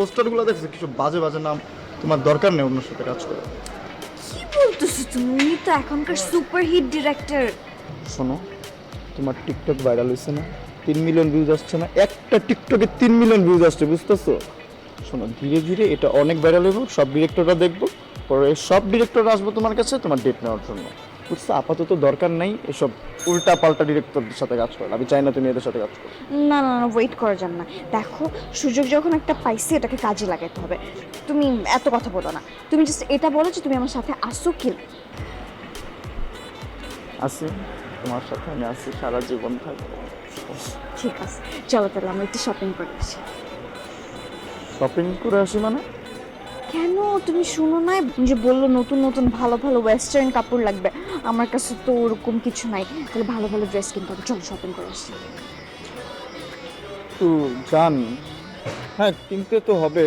পোস্টারগুলো দেখছ? কিছু বাজে বাজে নাম তোমার দরকার নেই অন্য সাথে কাজ করে কি বলতেছো তুমি? উনি তো এখনকার সুপার হিট ডিরেক্টর শোনো তোমার টিকটক ভাইরাল হয়েছে না? তিন মিলিয়ন ভিউজ আসছে না? একটা টিকটকে তিন মিলিয়ন ভিউজ আসছে বুঝতেছো? শোনো ধীরে ধীরে এটা অনেক ভাইরাল হইব সব ডিরেক্টররা দেখব পরে সব ডিরেক্টররা আসব তোমার কাছে তোমার ডেট নেওয়ার জন্য। বুঝছ আপাতত দরকার নেই এসব উল্টা পাল্টা ডিরেক্টরদের সাথে কাজ করো আমি চাই না তুমি এদের সাথে কাজ করো। না না না ওয়েট করা যান না। দেখো সুযোগ যখন একটা পাইছি এটাকে কাজে লাগাতে হবে। তুমি এত কথা বলো না। তুমি জাস্ট এটা বলো যে তুমি আমার সাথে আসো কি? না। আসি তোমার সাথে আমি আসি সারা জীবন থাকব। ঠিক আছে চলো তাহলে আমরা একটু শপিং করে আসি। শপিং করে আসি মানে? কেন? তুমি শুনো না যে বলল নতুন নতুন ভালো ভালো ওয়েস্টার্ন কাপড় লাগবে। আমার কাছে তো ওরকম কিছু নাই। তাহলে ভালো ভালো ড্রেস কিনতে হবে। চলো শপিং করে আসি। তো জান হ্যাঁ কিনতে তো হবে।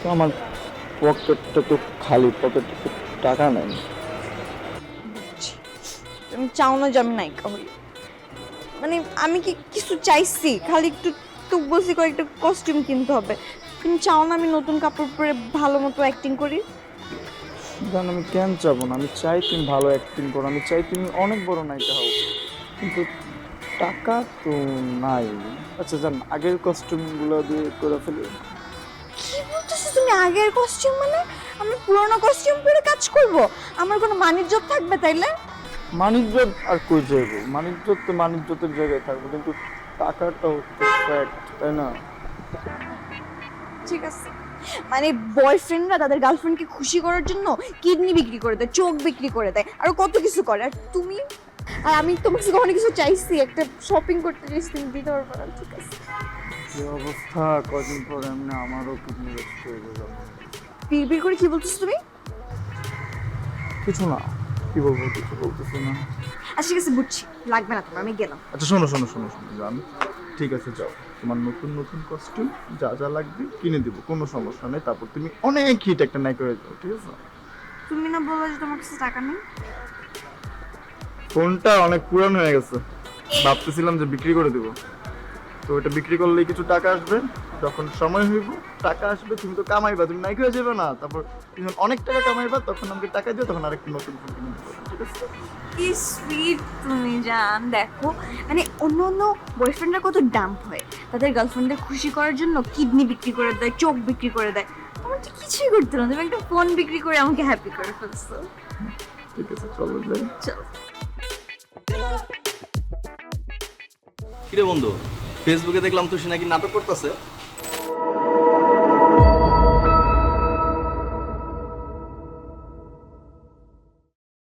তো আমার পকেটটা তো খালি পকেটে টাকা নেই। তুমি চাও না যে আমি নায়িকা হই? মানে আমি কি কিছু চাইছি? খালি একটু তো বলছি কয়েকটা কস্টিউম কিনতে হবে। তুমি চাও না আমি নতুন কাপড় পরে ভালো মতো অ্যাক্টিং করি? জান আমি কেন চাবো না? আমি চাই তুমি ভালো অ্যাক্টিং করো। আমি চাই তুমি অনেক বড় নায়িকা হও। কিন্তু টাকা তো নাই। আচ্ছা জান আগের কস্টিউমগুলো দিয়ে করে ফেলি। কি বলতেছো তুমি? আগের কস্টিউম মানে? আমি পুরনো কস্টিউম পরে কাজ করব? আমার কোনো মানিজ্য থাকবে তাইলে? মানিজ্য আর কই যাব মানিজ্য তো মানিজ্যতের জায়গায় থাকব। কিন্তু টাকাটাও তো fact, তাই না? ঠিক আছে? মানে বয়ফ্রেন্ডরা তাদের গার্লফ্রেন্ডকে খুশি করার জন্য কিডনি বিক্রি করে দেয় চোখ বিক্রি করে দেয় আর কত কিছু করে। আর তুমি? আর আমি তোমার কাছে কখনো কিছু চাইছি? একটা শপিং করতে চাইছি তুমি দিতে পারব না ঠিক আছে? যে অবস্থা? কদিন পর এমনি আমারও কিডনি ব্যস্ত হয়ে যাবে বিড় বিড় করে কি বলতেছো তুমি? কিছু না। কি বলব কিছু বলতেছি না। আচ্ছা ঠিক আছে বুঝছি। লাগবে না তোমার আমি গেলাম। আচ্ছা শোনো শোনো শোনো শোনো জান। ঠিক আছে যাও। তোমার নতুন নতুন কস্টিউম যা যা লাগবে কিনে দিব কোনো সমস্যা নেই। তারপর তুমি অনেক হিট একটা নাই করে যাও ঠিক আছে? তুমি না বলল যে তোমার কাছে টাকা নেই? ফোনটা অনেক পুরান হয়ে গেছে। ভাবতেছিলাম যে বিক্রি করে দিব। তো ওটা বিক্রি করলেই কিছু টাকা আসবে। যখন সময় হইব টাকা আসবে তুমি তো কামাইবা তুমি নাইক হয়ে যাবে না। তারপর তুমি অনেক টাকা কামাইবা তখন আমাকে টাকা দিও তখন আরেকটা নতুন ফোন কিনে ঠিক আছে? কি সুইট তুমি জান দেখো। মানে অন্য অন্য বয়ফ্রেন্ডরা কত ডাম্প হয়। তাদের গার্লফ্রেন্ডদের খুশি করার জন্য কিডনি বিক্রি করে দেয় চোখ বিক্রি করে দেয়। আমার তো কিছুই করতে না তুমি একটা ফোন বিক্রি করে আমাকে হ্যাপি করে ফেলছো। ঠিক আছে চলো যাই। চলো। কিরে বন্ধু? ফেসবুকে দেখলাম তুষি নাকি নাটক করতেছে।